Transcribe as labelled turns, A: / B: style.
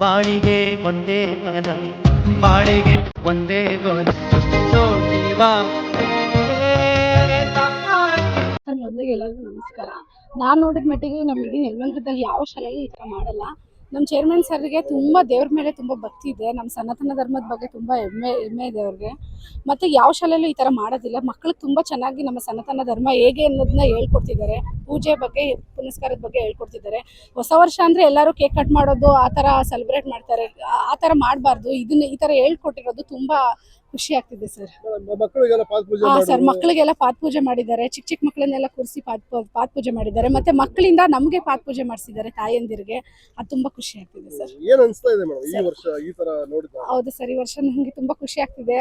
A: ಬಾಳಿಗೆ ಒಂದೇ ಮನ ಬಾಳಿಗೆ ಒಂದೇ ಮನ
B: ಮೊದಲಿಗೆ ಎಲ್ಲರಿಗೂ ನಮಸ್ಕಾರ. ನಾನು ನೋಡಿದ ಮಟ್ಟಿಗೆ ನಮ್ಮ ಇಡೀ ನೆಲಮಂಗಲದಲ್ಲಿ ಯಾವ ಶಾಲೆಯೂ ಈ ಥರ ಮಾಡಲ್ಲ. ನಮ್ಮ ಚೇರ್ಮನ್ ಸರ್ಗೆ ತುಂಬ ದೇವ್ರ ಮೇಲೆ ತುಂಬ ಭಕ್ತಿ ಇದೆ. ನಮ್ಮ ಸನಾತನ ಧರ್ಮದ ಬಗ್ಗೆ ತುಂಬ ಹೆಮ್ಮೆ ಹೆಮ್ಮೆ ಇದೆ ಅವ್ರಿಗೆ. ಮತ್ತು ಯಾವ ಶಾಲೆಯಲ್ಲೂ ಈ ಥರ ಮಾಡೋದಿಲ್ಲ. ಮಕ್ಕಳಿಗೆ ತುಂಬ ಚೆನ್ನಾಗಿ ನಮ್ಮ ಸನಾತನ ಧರ್ಮ ಹೇಗೆ ಅನ್ನೋದನ್ನ ಹೇಳ್ಕೊಡ್ತಿದ್ದಾರೆ. ಪೂಜೆ ಬಗ್ಗೆ, ಪುನಸ್ಕಾರದ ಬಗ್ಗೆ ಹೇಳ್ಕೊಡ್ತಿದ್ದಾರೆ. ಹೊಸ ವರ್ಷ ಅಂದರೆ ಎಲ್ಲರೂ ಕೇಕ್ ಕಟ್ ಮಾಡೋದು, ಆ ಥರ ಸೆಲೆಬ್ರೇಟ್ ಮಾಡ್ತಾರೆ. ಆ- ಥರ ಮಾಡಬಾರ್ದು. ಇದನ್ನ ಈ ಥರ ಹೇಳ್ಕೊಟ್ಟಿರೋದು ತುಂಬ ಖುಷಿ ಆಗ್ತಿದೆ ಸರ್.
C: ಮಕ್ಕಳಿಗೆಲ್ಲ ಪಾದ ಪೂಜೆ
B: ಹಾ ಸರ್ ಮಕ್ಕಳಿಗೆಲ್ಲ ಪಾತ್ ಪೂಜೆ ಮಾಡಿದ್ದಾರೆ. ಚಿಕ್ಕ ಚಿಕ್ಕ ಮಕ್ಕಳನ್ನೆಲ್ಲ ಕೂರಿಸಿ ಪಾತ್ ಪೂ- ಪಾತ್ ಪೂಜೆ ಮಾಡಿದ್ದಾರೆ. ಮತ್ತೆ ಮಕ್ಕಳಿಂದ ನಮಗೆ ಪಾತ್ ಪೂಜೆ ಮಾಡಿಸಿದ್ದಾರೆ ತಾಯಂದಿರಿಗೆ. ಅದು ತುಂಬಾ ಖುಷಿ ಆಗ್ತಿದೆ ಸರ್.
C: ಏನ್ ಅನ್ಸ್ತಾ ಇದೆ ಮೇಡಮ್ ಈ ವರ್ಷ ಈ ತರ ನೋಡಿದ
B: ಹೌದು ಸರ್ ಈ ವರ್ಷ ನಮಗೆ ತುಂಬಾ ಖುಷಿ ಆಗ್ತಿದೆ.